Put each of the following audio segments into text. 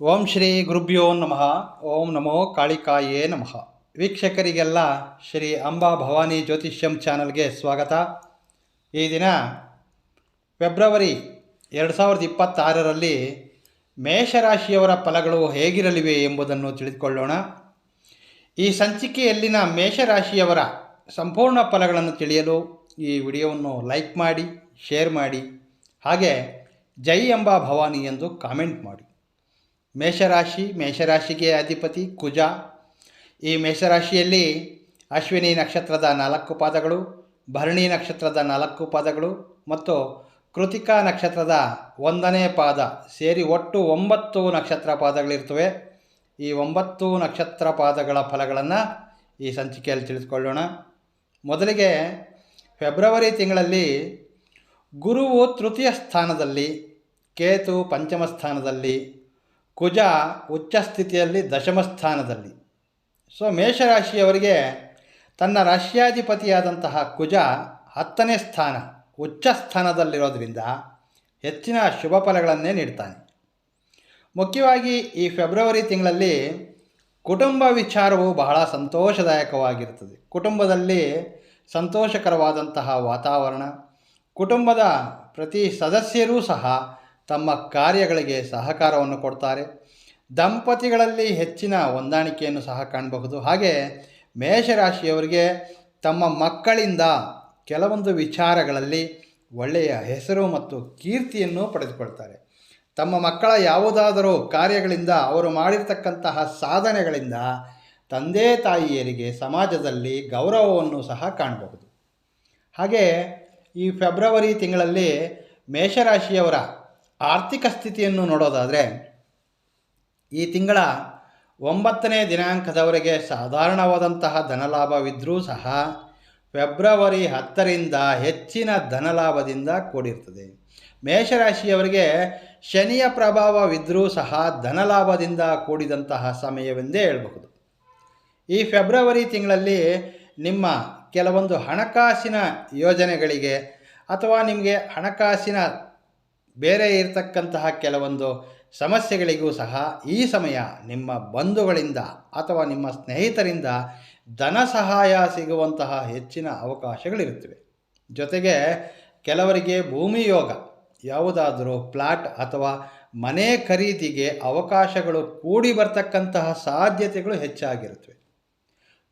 ಓಂ ಶ್ರೀ ಗುರುಭ್ಯೋ ನಮಃ. ಓಂ ನಮೋ ಕಾಳಿಕಾಯೇ ನಮಃ. ವೀಕ್ಷಕರಿಗೆಲ್ಲ ಶ್ರೀ ಅಂಬಾ ಭವಾನಿ ಜ್ಯೋತಿಷ್ಯಂ ಚಾನಲ್ಗೆ ಸ್ವಾಗತ. ಈ ದಿನ ಫೆಬ್ರವರಿ ಎರಡು ಸಾವಿರದ ಇಪ್ಪತ್ತಾರರಲ್ಲಿ ಮೇಷರಾಶಿಯವರ ಫಲಗಳು ಹೇಗಿರಲಿವೆ ಎಂಬುದನ್ನು ತಿಳಿದುಕೊಳ್ಳೋಣ. ಈ ಸಂಚಿಕೆಯಲ್ಲಿನ ಮೇಷರಾಶಿಯವರ ಸಂಪೂರ್ಣ ಫಲಗಳನ್ನು ತಿಳಿಯಲು ಈ ವಿಡಿಯೋವನ್ನು ಲೈಕ್ ಮಾಡಿ, ಶೇರ್ ಮಾಡಿ, ಹಾಗೆ ಜೈ ಅಂಬಾ ಭವಾನಿ ಎಂದು ಕಾಮೆಂಟ್ ಮಾಡಿ. ಮೇಷರಾಶಿ, ಮೇಷರಾಶಿಗೆ ಅಧಿಪತಿ ಕುಜ. ಈ ಮೇಷರಾಶಿಯಲ್ಲಿ ಅಶ್ವಿನಿ ನಕ್ಷತ್ರದ ನಾಲ್ಕು ಪಾದಗಳು, ಭರಣಿ ನಕ್ಷತ್ರದ ನಾಲ್ಕು ಪಾದಗಳು ಮತ್ತು ಕೃತಿಕಾ ನಕ್ಷತ್ರದ ಒಂದನೇ ಪಾದ ಸೇರಿ ಒಟ್ಟು ಒಂಬತ್ತು ನಕ್ಷತ್ರ ಪಾದಗಳಿರ್ತವೆ ಈ ಒಂಬತ್ತು ನಕ್ಷತ್ರ ಪಾದಗಳ ಫಲಗಳನ್ನು ಈ ಸಂಚಿಕೆಯಲ್ಲಿ ತಿಳಿದುಕೊಳ್ಳೋಣ. ಮೊದಲಿಗೆ ಫೆಬ್ರವರಿ ತಿಂಗಳಲ್ಲಿ ಗುರುವು ತೃತೀಯ ಸ್ಥಾನದಲ್ಲಿ, ಕೇತು ಪಂಚಮ ಸ್ಥಾನದಲ್ಲಿ ಕುಜ ಉಚ್ಚ ಸ್ಥಿತಿಯಲ್ಲಿ ದಶಮ ಸ್ಥಾನದಲ್ಲಿ. ಸೊ ಮೇಷರಾಶಿಯವರಿಗೆ ತನ್ನ ರಾಶ್ಯಾಧಿಪತಿಯಾದಂತಹ ಕುಜ ಹತ್ತನೇ ಸ್ಥಾನ, ಉಚ್ಚ ಸ್ಥಾನದಲ್ಲಿರೋದ್ರಿಂದ ಹೆಚ್ಚಿನ ಶುಭ ಫಲಗಳನ್ನೇ ನೀಡ್ತಾನೆ. ಮುಖ್ಯವಾಗಿ ಈ ಫೆಬ್ರವರಿ ತಿಂಗಳಲ್ಲಿ ಕುಟುಂಬ ವಿಚಾರವು ಬಹಳ ಸಂತೋಷದಾಯಕವಾಗಿರುತ್ತದೆ. ಕುಟುಂಬದಲ್ಲಿ ಸಂತೋಷಕರವಾದಂತಹ ವಾತಾವರಣ, ಕುಟುಂಬದ ಪ್ರತಿ ಸದಸ್ಯರೂ ಸಹ ತಮ್ಮ ಕಾರ್ಯಗಳಿಗೆ ಸಹಕಾರವನ್ನು ಕೊಡ್ತಾರೆ. ದಂಪತಿಗಳಲ್ಲಿ ಹೆಚ್ಚಿನ ಹೊಂದಾಣಿಕೆಯನ್ನು ಸಹ ಕಾಣಬಹುದು. ಹಾಗೆ ಮೇಷರಾಶಿಯವರಿಗೆ ತಮ್ಮ ಮಕ್ಕಳಿಂದ ಕೆಲವೊಂದು ವಿಚಾರಗಳಲ್ಲಿ ಒಳ್ಳೆಯ ಹೆಸರು ಮತ್ತು ಕೀರ್ತಿಯನ್ನು ಪಡೆದುಕೊಳ್ತಾರೆ. ತಮ್ಮ ಮಕ್ಕಳ ಯಾವುದಾದರೂ ಕಾರ್ಯಗಳಿಂದ ಅವರು ಮಾಡಿರ್ತಕ್ಕಂತಹ ಸಾಧನೆಗಳಿಂದ ತಂದೆ ತಾಯಿಯರಿಗೆ ಸಮಾಜದಲ್ಲಿ ಗೌರವವನ್ನು ಸಹ ಕಾಣಬಹುದು. ಹಾಗೆ ಈ ಫೆಬ್ರವರಿ ತಿಂಗಳಲ್ಲಿ ಮೇಷರಾಶಿಯವರ ಆರ್ಥಿಕ ಸ್ಥಿತಿಯನ್ನು ನೋಡೋದಾದರೆ, ಈ ತಿಂಗಳ ಒಂಬತ್ತನೇ ದಿನಾಂಕದವರೆಗೆ ಸಾಧಾರಣವಾದಂತಹ ಧನಲಾಭವಿದ್ದರೂ ಸಹ ಫೆಬ್ರವರಿ ಹತ್ತರಿಂದ ಹೆಚ್ಚಿನ ಧನಲಾಭದಿಂದ ಕೂಡಿರ್ತದೆ. ಮೇಷರಾಶಿಯವರಿಗೆ ಶನಿಯ ಪ್ರಭಾವವಿದ್ದರೂ ಸಹ ಧನಲಾಭದಿಂದ ಕೂಡಿದಂತಹ ಸಮಯವೆಂದೇ ಹೇಳಬಹುದು. ಈ ಫೆಬ್ರವರಿ ತಿಂಗಳಲ್ಲಿ ನಿಮ್ಮ ಕೆಲವೊಂದು ಹಣಕಾಸಿನ ಯೋಜನೆಗಳಿಗೆ ಅಥವಾ ನಿಮಗೆ ಹಣಕಾಸಿನ ಬೇರೆ ಇರತಕ್ಕಂತಹ ಕೆಲವೊಂದು ಸಮಸ್ಯೆಗಳಿಗೂ ಸಹ ಈ ಸಮಯ ನಿಮ್ಮ ಬಂಧುಗಳಿಂದ ಅಥವಾ ನಿಮ್ಮ ಸ್ನೇಹಿತರಿಂದ ಧನ ಸಹಾಯ ಸಿಗುವಂತಹ ಹೆಚ್ಚಿನ ಅವಕಾಶಗಳಿರುತ್ತವೆ. ಜೊತೆಗೆ ಕೆಲವರಿಗೆ ಭೂಮಿ ಯೋಗ, ಯಾವುದಾದರೂ ಪ್ಲಾಟ್ ಅಥವಾ ಮನೆ ಖರೀದಿಗೆ ಅವಕಾಶಗಳು ಕೂಡಿ ಬರ್ತಕ್ಕಂತಹ ಸಾಧ್ಯತೆಗಳು ಹೆಚ್ಚಾಗಿರುತ್ತವೆ.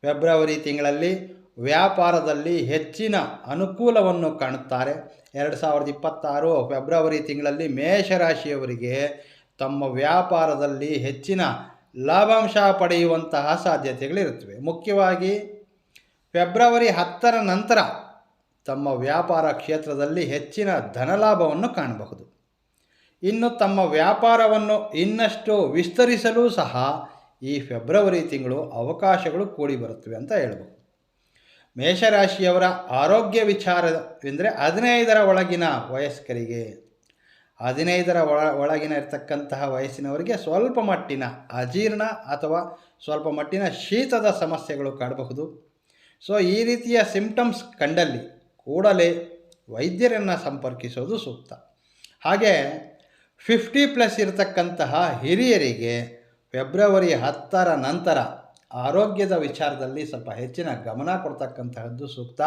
ಫೆಬ್ರವರಿ ತಿಂಗಳಲ್ಲಿ ವ್ಯಾಪಾರದಲ್ಲಿ ಹೆಚ್ಚಿನ ಅನುಕೂಲವನ್ನು ಕಾಣುತ್ತಾರೆ. ಎರಡು ಸಾವಿರದ ಇಪ್ಪತ್ತಾರು ಫೆಬ್ರವರಿ ತಿಂಗಳಲ್ಲಿ ಮೇಷರಾಶಿಯವರಿಗೆ ತಮ್ಮ ವ್ಯಾಪಾರದಲ್ಲಿ ಹೆಚ್ಚಿನ ಲಾಭಾಂಶ ಪಡೆಯುವಂತಹ ಸಾಧ್ಯತೆಗಳಿರುತ್ತವೆ. ಮುಖ್ಯವಾಗಿ, ಫೆಬ್ರವರಿ ಹತ್ತರ ನಂತರ ತಮ್ಮ ವ್ಯಾಪಾರ ಕ್ಷೇತ್ರದಲ್ಲಿ ಹೆಚ್ಚಿನ ಧನಲಾಭವನ್ನು ಕಾಣಬಹುದು. ಇನ್ನು ತಮ್ಮ ವ್ಯಾಪಾರವನ್ನು ಇನ್ನಷ್ಟು ವಿಸ್ತರಿಸಲು ಸಹ ಈ ಫೆಬ್ರವರಿ ತಿಂಗಳು ಅವಕಾಶಗಳು ಕೂಡಿ ಬರುತ್ತವೆ ಅಂತ ಹೇಳ್ಬೋದು ಮೇಷರಾಶಿಯವರ ಆರೋಗ್ಯ ವಿಚಾರವೆಂದರೆ ಹದಿನೈದರ ಒಳಗಿನ ವಯಸ್ಕರಿಗೆ. ಹದಿನೈದರ ಒಳ, ಒಳಗಿನ ಇರತಕ್ಕಂತಹ ವಯಸ್ಸಿನವರಿಗೆ ಸ್ವಲ್ಪ ಮಟ್ಟಿನ ಅಜೀರ್ಣ ಅಥವಾ ಸ್ವಲ್ಪ ಮಟ್ಟಿನ ಶೀತದ ಸಮಸ್ಯೆಗಳು ಕಾಡಬಹುದು. ಸೊ, ಈ ರೀತಿಯ ಸಿಂಪ್ಟಮ್ಸ್ ಕಂಡಲ್ಲಿ ಕೂಡಲೇ ವೈದ್ಯರನ್ನು ಸಂಪರ್ಕಿಸೋದು ಸೂಕ್ತ. ಹಾಗೆ ಫಿಫ್ಟಿ ಪ್ಲಸ್ ಇರತಕ್ಕಂತಹ ಹಿರಿಯರಿಗೆ ಫೆಬ್ರವರಿ ಹತ್ತರ ನಂತರ ಆರೋಗ್ಯದ ವಿಚಾರದಲ್ಲಿ ಸ್ವಲ್ಪ ಹೆಚ್ಚಿನ ಗಮನ ಕೊಡ್ತಕ್ಕಂತಹದ್ದು ಸೂಕ್ತ.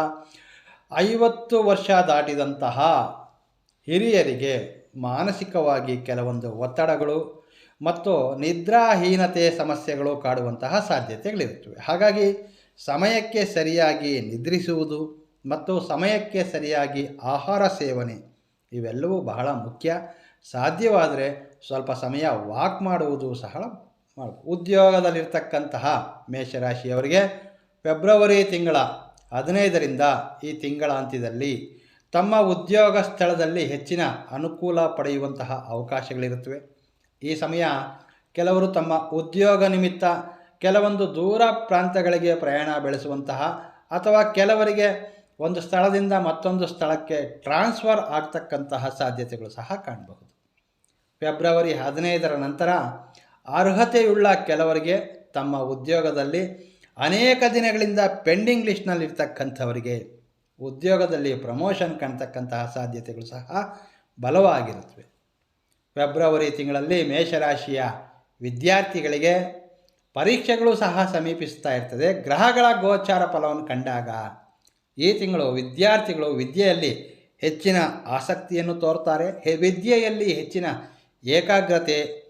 ಐವತ್ತು ವರ್ಷ ದಾಟಿದಂತಹ ಹಿರಿಯರಿಗೆ ಮಾನಸಿಕವಾಗಿ ಕೆಲವೊಂದು ಒತ್ತಡಗಳು ಮತ್ತು ನಿದ್ರಾಹೀನತೆ ಸಮಸ್ಯೆಗಳು ಕಾಡುವಂತಹ ಸಾಧ್ಯತೆಗಳಿರುತ್ತವೆ. ಹಾಗಾಗಿ ಸಮಯಕ್ಕೆ ಸರಿಯಾಗಿ ನಿದ್ರಿಸುವುದು ಮತ್ತು ಸಮಯಕ್ಕೆ ಸರಿಯಾಗಿ ಆಹಾರ ಸೇವನೆ ಇವೆಲ್ಲವೂ ಬಹಳ ಮುಖ್ಯ. ಸಾಧ್ಯವಾದರೆ ಸ್ವಲ್ಪ ಸಮಯ ವಾಕ್ ಮಾಡುವುದು ಸಹ ಮಾಡಬೇಕು. ಉದ್ಯೋಗದಲ್ಲಿರ್ತಕ್ಕಂತಹ ಮೇಷರಾಶಿಯವರಿಗೆ ಫೆಬ್ರವರಿ ತಿಂಗಳ ಹದಿನೈದರಿಂದ ಈ ತಿಂಗಳ ಅಂತ್ಯದಲ್ಲಿ ತಮ್ಮ ಉದ್ಯೋಗ ಸ್ಥಳದಲ್ಲಿ ಹೆಚ್ಚಿನ ಅನುಕೂಲ ಪಡೆಯುವಂತಹ ಅವಕಾಶಗಳಿರುತ್ತವೆ. ಈ ಸಮಯ ಕೆಲವರು ತಮ್ಮ ಉದ್ಯೋಗ ನಿಮಿತ್ತ ಕೆಲವೊಂದು ದೂರ ಪ್ರಾಂತಗಳಿಗೆ ಪ್ರಯಾಣ ಬೆಳೆಸುವಂತಹ ಅಥವಾ ಕೆಲವರಿಗೆ ಒಂದು ಸ್ಥಳದಿಂದ ಮತ್ತೊಂದು ಸ್ಥಳಕ್ಕೆ ಟ್ರಾನ್ಸ್ಫರ್ ಆಗ್ತಕ್ಕಂತಹ ಸಾಧ್ಯತೆಗಳು ಸಹ ಕಾಣಬಹುದು. ಫೆಬ್ರವರಿ ಹದಿನೈದರ ನಂತರ ಅರ್ಹತೆಯುಳ್ಳ ಕೆಲವರಿಗೆ ತಮ್ಮ ಉದ್ಯೋಗದಲ್ಲಿ ಅನೇಕ ದಿನಗಳಿಂದ ಪೆಂಡಿಂಗ್ ಲಿಸ್ಟ್ನಲ್ಲಿರ್ತಕ್ಕಂಥವರಿಗೆ ಉದ್ಯೋಗದಲ್ಲಿ ಪ್ರಮೋಷನ್ ಕಾಣ್ತಕ್ಕಂತಹ ಸಾಧ್ಯತೆಗಳು ಸಹ ಬಲವಾಗಿರುತ್ತವೆ. ಫೆಬ್ರವರಿ ತಿಂಗಳಲ್ಲಿ ಮೇಷರಾಶಿಯ ವಿದ್ಯಾರ್ಥಿಗಳಿಗೆ ಪರೀಕ್ಷೆಗಳು ಸಹ ಸಮೀಪಿಸ್ತಾ ಇರ್ತದೆ. ಗ್ರಹಗಳ ಗೋಚಾರ ಫಲವನ್ನು ಕಂಡಾಗ ಈ ತಿಂಗಳು ವಿದ್ಯಾರ್ಥಿಗಳು ವಿದ್ಯೆಯಲ್ಲಿ ಹೆಚ್ಚಿನ ಆಸಕ್ತಿಯನ್ನು ತೋರ್ತಾರೆ. ವಿದ್ಯೆಯಲ್ಲಿ ಹೆಚ್ಚಿನ ಏಕಾಗ್ರತೆ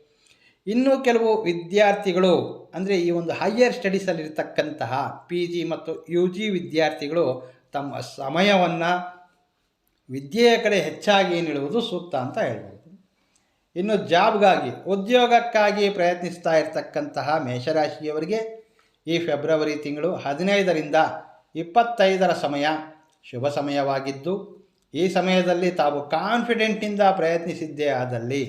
ಇನ್ನು ಕೆಲವು ವಿದ್ಯಾರ್ಥಿಗಳು, ಅಂದರೆ ಈ ಒಂದು ಹೈಯರ್ ಸ್ಟಡೀಸಲ್ಲಿರ್ತಕ್ಕಂತಹ ಪಿ ಜಿ ಮತ್ತು ಯು ಜಿ ವಿದ್ಯಾರ್ಥಿಗಳು ತಮ್ಮ ಸಮಯವನ್ನು ವಿದ್ಯೆಯ ಕಡೆ ಹೆಚ್ಚಾಗಿ ನೀಡುವುದು ಸೂಕ್ತ ಅಂತ ಹೇಳ್ಬೋದು. ಇನ್ನು ಜಾಬ್ಗಾಗಿ, ಉದ್ಯೋಗಕ್ಕಾಗಿ ಪ್ರಯತ್ನಿಸ್ತಾ ಇರತಕ್ಕಂತಹ ಮೇಷರಾಶಿಯವರಿಗೆ ಈ ಫೆಬ್ರವರಿ ತಿಂಗಳು ಹದಿನೈದರಿಂದ ಇಪ್ಪತ್ತೈದರ ಸಮಯ ಶುಭ ಸಮಯವಾಗಿದ್ದು, ಈ ಸಮಯದಲ್ಲಿ ತಾವು ಕಾನ್ಫಿಡೆಂಟಿಂದ ಪ್ರಯತ್ನಿಸಿದ್ದೇ ಆದಲ್ಲಿ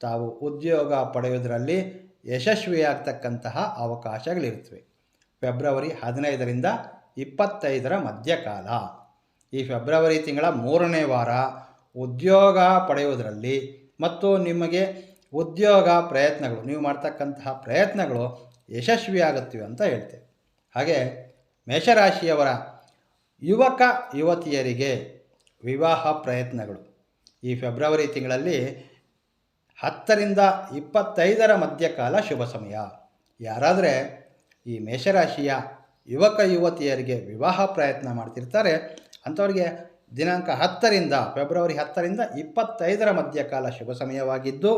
ತಾವು ಉದ್ಯೋಗ ಪಡೆಯುವುದರಲ್ಲಿ ಯಶಸ್ವಿಯಾಗ್ತಕ್ಕಂತಹ ಅವಕಾಶಗಳಿರುತ್ತವೆ. ಫೆಬ್ರವರಿ ಹದಿನೈದರಿಂದ ಇಪ್ಪತ್ತೈದರ ಮಧ್ಯಕಾಲ. ಈ ಫೆಬ್ರವರಿ ತಿಂಗಳ ಮೂರನೇ ವಾರ ಉದ್ಯೋಗ ಪಡೆಯುವುದರಲ್ಲಿ ಮತ್ತು ನಿಮಗೆ ಉದ್ಯೋಗ ಪ್ರಯತ್ನಗಳು, ನೀವು ಮಾಡ್ತಕ್ಕಂತಹ ಪ್ರಯತ್ನಗಳು ಯಶಸ್ವಿಯಾಗುತ್ತಿವೆ ಅಂತ ಹೇಳ್ತೇವೆ. ಹಾಗೆ ಮೇಷರಾಶಿಯವರ ಯುವಕ ಯುವತಿಯರಿಗೆ ವಿವಾಹ ಪ್ರಯತ್ನಗಳು. ಈ ಫೆಬ್ರವರಿ ತಿಂಗಳಲ್ಲಿ ಹತ್ತರಿಂದ ಇಪ್ಪತ್ತೈದರ ಮಧ್ಯಕಾಲ ಶುಭ ಸಮಯ. ಯಾರಾದರೆ ಈ ಮೇಷರಾಶಿಯ ಯುವಕ ಯುವತಿಯರಿಗೆ ವಿವಾಹ ಪ್ರಯತ್ನ ಮಾಡ್ತಿರ್ತಾರೆ, ಅಂಥವ್ರಿಗೆ ದಿನಾಂಕ ಹತ್ತರಿಂದ, ಫೆಬ್ರವರಿ ಹತ್ತರಿಂದ ಇಪ್ಪತ್ತೈದರ ಮಧ್ಯಕಾಲ ಶುಭ ಸಮಯವಾಗಿದ್ದು,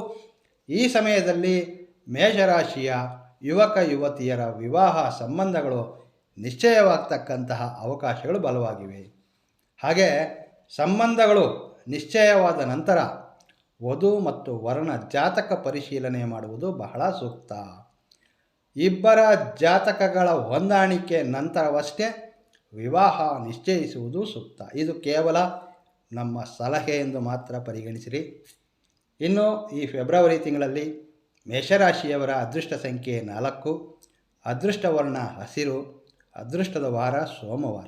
ಈ ಸಮಯದಲ್ಲಿ ಮೇಷರಾಶಿಯ ಯುವಕ ಯುವತಿಯರ ವಿವಾಹ ಸಂಬಂಧಗಳು ನಿಶ್ಚಯವಾಗ್ತಕ್ಕಂತಹ ಅವಕಾಶಗಳು ಬಲವಾಗಿವೆ. ಹಾಗೆ ಸಂಬಂಧಗಳು ನಿಶ್ಚಯವಾದ ನಂತರ ವಧು ಮತ್ತು ವರನ ಜಾತಕ ಪರಿಶೀಲನೆ ಮಾಡುವುದು ಬಹಳ ಸೂಕ್ತ. ಇಬ್ಬರ ಜಾತಕಗಳ ಹೊಂದಾಣಿಕೆ ನಂತರವಷ್ಟೇ ವಿವಾಹ ನಿಶ್ಚಯಿಸುವುದು ಸೂಕ್ತ. ಇದು ಕೇವಲ ನಮ್ಮ ಸಲಹೆ ಎಂದು ಮಾತ್ರ ಪರಿಗಣಿಸಿರಿ. ಇನ್ನು ಈ ಫೆಬ್ರವರಿ ತಿಂಗಳಲ್ಲಿ ಮೇಷರಾಶಿಯವರ ಅದೃಷ್ಟ ಸಂಖ್ಯೆ ನಾಲ್ಕು, ಅದೃಷ್ಟ ವರ್ಣ ಹಸಿರು, ಅದೃಷ್ಟದ ವಾರ ಸೋಮವಾರ.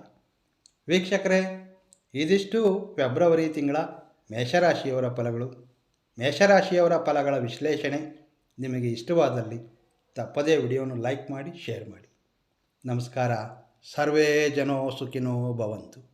ವೀಕ್ಷಕರೇ, ಇದಿಷ್ಟು ಫೆಬ್ರವರಿ ತಿಂಗಳ ಮೇಷರಾಶಿಯವರ ಫಲಗಳು. ಮೇಷರಾಶಿಯವರ ಫಲಗಳ ವಿಶ್ಲೇಷಣೆ ನಿಮಗೆ ಇಷ್ಟವಾದಲ್ಲಿ ತಪ್ಪದೇ ವಿಡಿಯೋನು ಲೈಕ್ ಮಾಡಿ, ಶೇರ್ ಮಾಡಿ. ನಮಸ್ಕಾರ. ಸರ್ವೇ ಜನೋ ಸುಖಿನೋ ಭವಂತು.